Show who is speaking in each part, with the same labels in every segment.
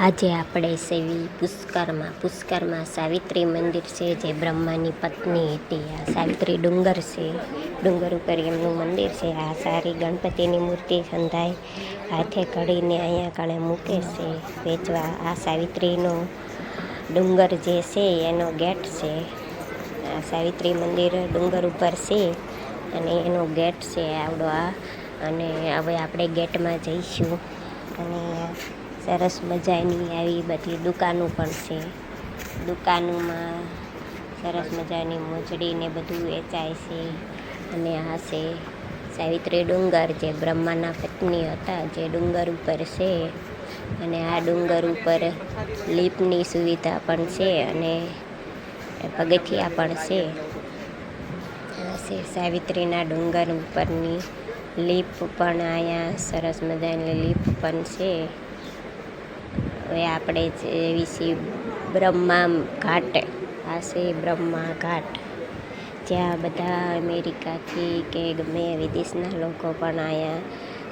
Speaker 1: આજે આપણે સેવી પુષ્કરમાં પુષ્કરમાં સાવિત્રી મંદિર છે, જે બ્રહ્માની પત્ની હતી. આ સાવિત્રી ડુંગર છે. ડુંગર ઉપર એમનું મંદિર છે. આ સારી ગણપતિની મૂર્તિ સંધાય. હાથે કડીને અહીંયા કણે મૂકે છે, વેચવા. આ સાવિત્રીનો ડુંગર જે છે, એનો ગેટ છે. આ સાવિત્રી મંદિર ડુંગર ઉપર છે અને એનો ગેટ છે આવડો આ. અને હવે આપણે ગેટમાં જઈશું. અને સરસ મજાની આવી બધી દુકાનો પણ છે. દુકાનોમાં સરસ મજાની મોજડી ને બધું વેચાય છે અને આ છે સાવિત્રી ડુંગર જે બ્રહ્માના પત્ની હતા, જે ડુંગર ઉપર છે અને આ ડુંગર ઉપર લીપની સુવિધા પણ છે અને પગથિયા પણ છે. આ છે સાવિત્રીના ડુંગર ઉપરની લીપ પણ અહીંયા સરસ મજાની લીપ પણ છે. હવે આપણે જેવી સી બ્રહ્મા ઘાટ. પાસે બ્રહ્મા ઘાટ. જ્યાં બધા અમેરિકાથી કે ગમે વિદેશના લોકો પણ અહીંયા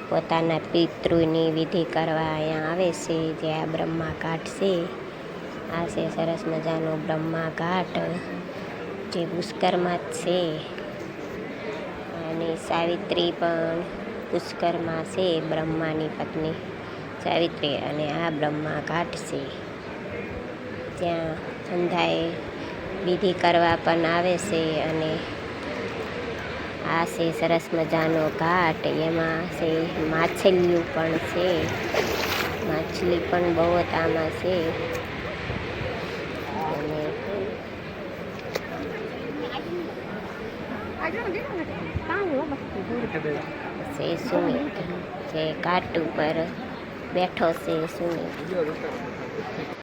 Speaker 1: પોતાના પિતૃની વિધિ કરવા અહીંયા આવે છે, જે આ બ્રહ્મા ઘાટ છે. આ છે સરસ મજાનો બ્રહ્મા ઘાટ, જે પુષ્કરમાં જ છે. અને સાવિત્રી પણ પુષ્કરમાં છે બ્રહ્માની પત્ની. સાવિત્રી અને આ બ્રહ્મા ઘાટ છે. ત્યાં સંધાએ વિધિ કરવા પણ આવે છે અને આ છે સરસ મજાનો ઘાટ. એમાં છે માછલીઓ પણ છે. માછલી પણ બહુ જ આમાં છે. અને છે સુમિત જે ઘાટ ઉપર બેઠો છે સુમિત